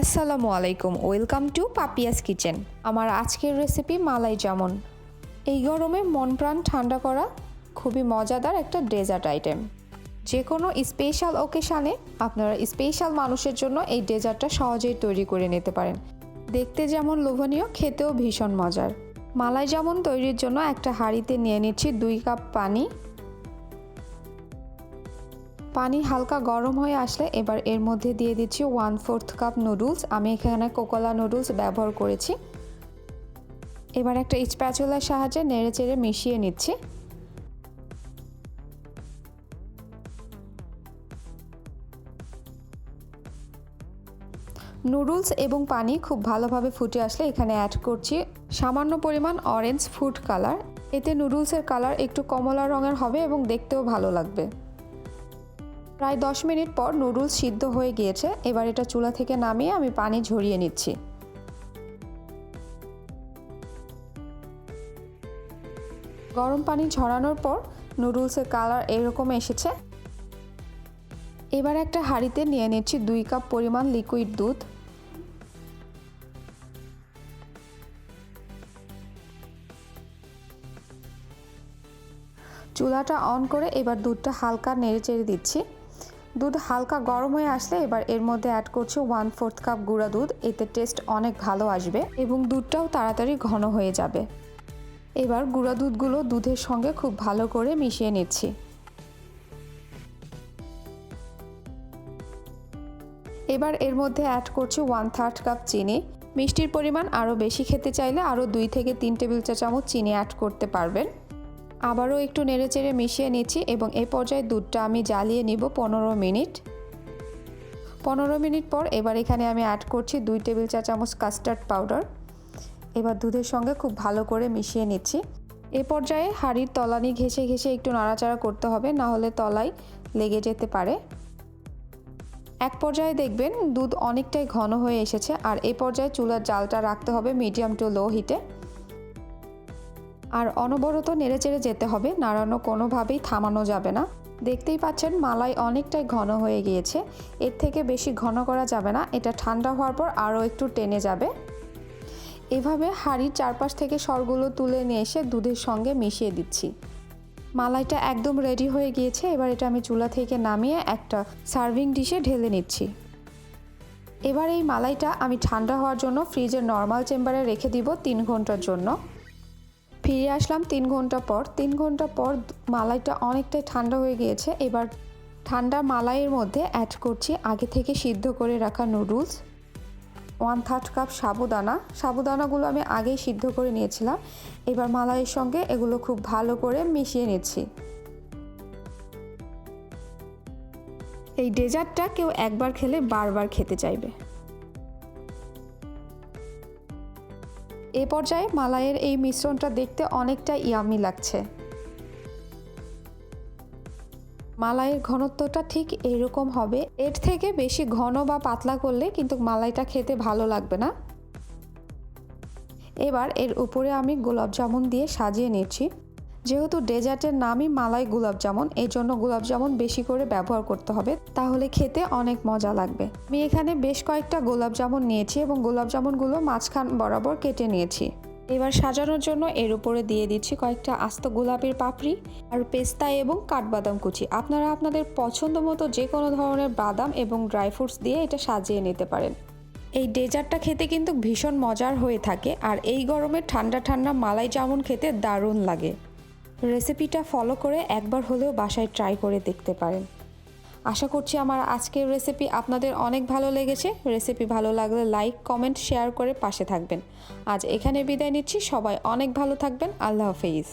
আসসালামু আলাইকুম, welcome to Papiya's kitchen. আমার আজকের রেসিপি মালাই জামুন। এই গরমে মন প্রাণ ঠান্ডা করা খুবই মজাদার একটা ডেজার্ট আইটেম। যে কোনো স্পেশাল ওকেশানে আপনারা স্পেশাল মানুষের জন্য এই ডেজার্টটা সহজেই তৈরি করে নিতে পারেন। দেখতে যেমন লোভনীয়, খেতেও ভীষণ মজার। মালাই জামুন তৈরির জন্য একটা হাঁড়িতে নিয়ে নিচ্ছি দুই কাপ পানি পানি হালকা গরম হয়ে আসলে এবার এর মধ্যে দিয়ে দিচ্ছি ওয়ান ফোর্থ কাপ নুডলস আমি এখানে কোকোলা নুডলস ব্যবহার করেছি। এবার একটা স্প্যাচুলার সাহায্যে নেড়ে চেড়ে মিশিয়ে নিচ্ছি। নুডলস এবং পানি খুব ভালোভাবে ফুটে আসলে এখানে অ্যাড করছি। সামান্য পরিমাণ অরেঞ্জ ফুড কালার এতে নুডলসের কালার একটু কমলা রঙের হবে এবং দেখতেও ভালো লাগবে। প্রায় দশ মিনিট পর নুডলস সিদ্ধ হয়ে গিয়েছে। এবার এটা চুলা থেকে নামিয়ে আমি পানি ঝরিয়ে নিচ্ছি। গরম পানি ঝরানোর পর নুডলসের কালার এরকম এসেছে। এবার একটা হাঁড়িতে নিয়ে নিচ্ছি দুই কাপ পরিমাণ লিকুইড দুধ। চুলাটা অন করে এবার দুধটা হালকা নেড়ে চেড়ে দিচ্ছি। দুধ হালকা গরম হয়ে আসলে এবার এর মধ্যে অ্যাড করছি ওয়ান ফোর্থ কাপ গুঁড়া দুধ, এতে টেস্ট অনেক ভালো আসবে এবং দুধটাও তাড়াতাড়ি ঘন হয়ে যাবে। এবার গুঁড়া দুধগুলো দুধের সঙ্গে খুব ভালো করে মিশিয়ে নিচ্ছি। এবার এর মধ্যে অ্যাড করছি ওয়ান থার্ড কাপ চিনি। মিষ্টির পরিমাণ আরও বেশি খেতে চাইলে আরও দুই থেকে তিন টেবিল চা চামচ চিনি অ্যাড করতে পারবেন। আবারও একটু নেড়েচেড়ে মিশিয়ে নিচ্ছি এবং এই পর্যায়ে দুধটা আমি জ্বালিয়ে নিব পনেরো মিনিট। পনেরো মিনিট পর এবার এখানে আমি অ্যাড করছি দুই টেবিল চা চামচ কাস্টার্ড পাউডার এবার দুধের সঙ্গে খুব ভালো করে মিশিয়ে নিচ্ছি। এ পর্যায়ে হাঁড়ির তলানি ঘেঁষে ঘেঁষে একটু নাড়াচাড়া করতে হবে, না হলে তলায় লেগে যেতে পারে। এক পর্যায়ে দেখবেন দুধ অনেকটাই ঘন হয়ে এসেছে, আর এই পর্যায়ে চুলার জালটা রাখতে হবে মিডিয়াম টু লো হিটে। আর অনবরত নেড়েচেড়ে যেতে হবে, নাড়ানো কোনোভাবেই থামানো যাবে না। দেখতেই পাচ্ছেন, মালাই অনেকটাই ঘন হয়ে গিয়েছে। এর থেকে বেশি ঘন করা যাবে না, এটা ঠান্ডা হওয়ার পর আরও একটু টেনে যাবে। এভাবে হাঁড়ির চারপাশ থেকে সরগুলো তুলে নিয়ে এসে দুধের সঙ্গে মিশিয়ে দিচ্ছি। মালাইটা একদম রেডি হয়ে গিয়েছে, এবার এটা আমি চুলা থেকে নামিয়ে একটা সার্ভিং ডিশে ঢেলে নিচ্ছি। এবার এই মালাইটা আমি ঠান্ডা হওয়ার জন্য ফ্রিজের নর্মাল চেম্বারে রেখে দিব তিন ঘণ্টার জন্য। ফিরে আসলাম তিন ঘণ্টা পর। তিন ঘণ্টা পর মালাইটা অনেকটাই ঠান্ডা হয়ে গিয়েছে। এবার ঠান্ডা মালাইয়ের মধ্যে অ্যাড করছি আগে থেকে সিদ্ধ করে রাখা নুডলস ওয়ান থার্ড কাপ সাবুদানা। সাবুদানাগুলো আমি আগেই সিদ্ধ করে নিয়েছিলাম। এবার মালাইয়ের সঙ্গে এগুলো খুব ভালো করে মিশিয়ে নিচ্ছি। এই ডেজার্টটা কেউ একবার খেলে বারবার খেতে চাইবে। এ পর্যায়ে মালাইয়ের এই মিশ্রণটা দেখতে অনেকটা ইয়ামি লাগছে। মালাইয়ের ঘনত্বটা ঠিক এরকম হবে। এর থেকে বেশি ঘন বা পাতলা করলে কিন্তু মালাইটা খেতে ভালো লাগবে না। এবার এর উপরে আমি গোলাপ জামুন দিয়ে সাজিয়ে নিচ্ছি। যেহেতু ডেজার্টের নামই মালাই গোলাপ জামুন এই জন্য গোলাপ জামুন বেশি করে ব্যবহার করতে হবে। তাহলে খেতে অনেক মজা লাগবে। আমি এখানে বেশ কয়েকটা গোলাপ জামুন নিয়েছি এবং গোলাপ জামুনগুলো মাঝখান বরাবর কেটে নিয়েছি। এবার সাজানোর জন্য এর উপরে দিয়ে দিচ্ছি কয়েকটা আস্ত গোলাপের পাপড়ি আর পেস্তা এবং কাঠবাদাম কুচি। আপনারা আপনাদের পছন্দ মতো যে কোনো ধরনের বাদাম এবং ড্রাই ফ্রুটস দিয়ে এটা সাজিয়ে নিতে পারেন। এই ডেজার্টটা খেতে কিন্তু ভীষণ মজার হয়ে থাকে আর এই গরমে ঠান্ডা ঠান্ডা মালাই জামুন খেতে দারুণ লাগে। রেসিপিটা ফলো করে একবার হলেও বাসায় ট্রাই করে দেখতে পারেন। আশা করছি আমার আজকের রেসিপি আপনাদের অনেক ভালো লেগেছে। রেসিপি ভালো লাগলে লাইক, কমেন্ট, শেয়ার করে পাশে থাকবেন। আজ এখানে বিদায় নিচ্ছি। সবাই অনেক ভালো থাকবেন। আল্লাহ হাফেজ।